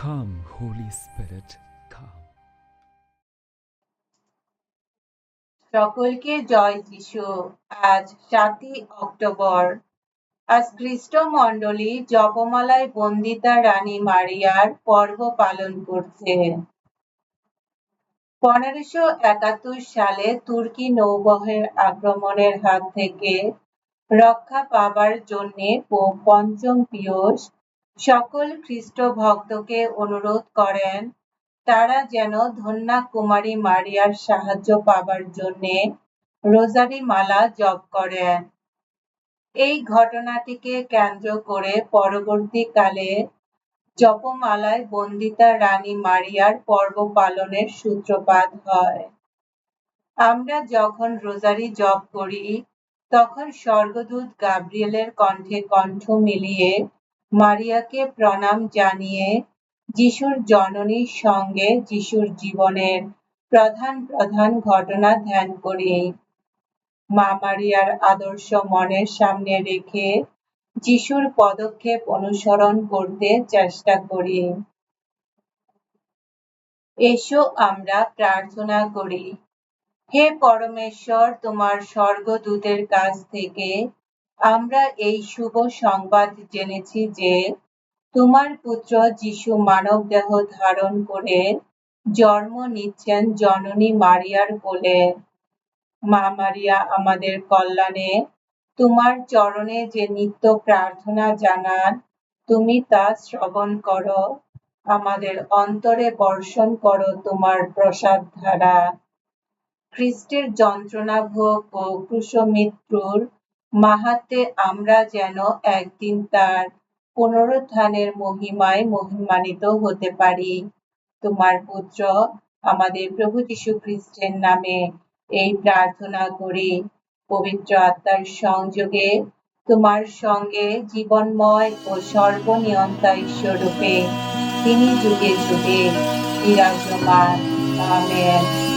Holy Spirit, come. সকলকে জয় যিশু। আজ সাতই অক্টোবর। আজ খ্রিস্ট মণ্ডলী জপমালায় বন্দিতা রানী মারিয়ার পর্ব পালন করছে। পনেরোশো একাত্তর সালে তুর্কি নৌবহের আক্রমণের হাত থেকে রক্ষা পাবার জন্যে পঞ্চম পিয়স সকল খ্রিস্ট ভক্তকে অনুরোধ করেন, তারা যেন ধন্যা কুমারী মারিয়ার সাহায্য পাবার জন্যে রোজারি মালা জপ করেন। এই ঘটনাটিকে কেন্দ্র করে পরবর্তীকালে জপমালায় বন্দিতা রানী মারিয়ার পর্ব পালনের সূত্রপাত হয়। আমরা যখন রোজারি জপ করি, তখন স্বর্গদূত গাব্রিয়েলের কণ্ঠে কণ্ঠ মিলিয়ে মারিয়াকে প্রণাম জানিয়ে যিশুর জননীর সঙ্গে যিশুর জীবনের প্রধান প্রধান ঘটনা ধ্যান করি। মা মারিয়ার আদর্শ মনের সামনে রেখে যিশুর পদক্ষেপ অনুসরণ করতে চেষ্টা করি। এসো আমরা প্রার্থনা করি। হে পরমেশ্বর, তোমার স্বর্গদূতের কাছ থেকে আমরা এই শুভ সংবাদ জেনেছি যে তোমার পুত্র যিশু মানব দেহ ধারণ করে জন্ম নিচ্ছেন জননী মারিয়ার কোলে। মা মারিয়া, আমাদের কল্যাণে তোমার চরণে যে নিত্য প্রার্থনা জানান, তুমি তা শ্রবণ করো। আমাদের অন্তরে বর্ষণ করো তোমার প্রসাদ ধারা। খ্রিস্টের যন্ত্রণা ভোগ ও ক্রুশমৃত্যুর মাহাত্মে আমরা যেন একদিন তার পুনরুত্থানের মহিমায় মহিমান্বিত হতে পারি। তোমার পুত্র আমাদের প্রভু যীশু খ্রিস্টের নামে এই প্রার্থনা করি। পবিত্র আত্মার সংযোগে তোমার সঙ্গে জীবনময় ও সর্বনিয়ন্তা ঈশ্বরূপে তিনি যুগে যুগে বিরাজমান। আমেন।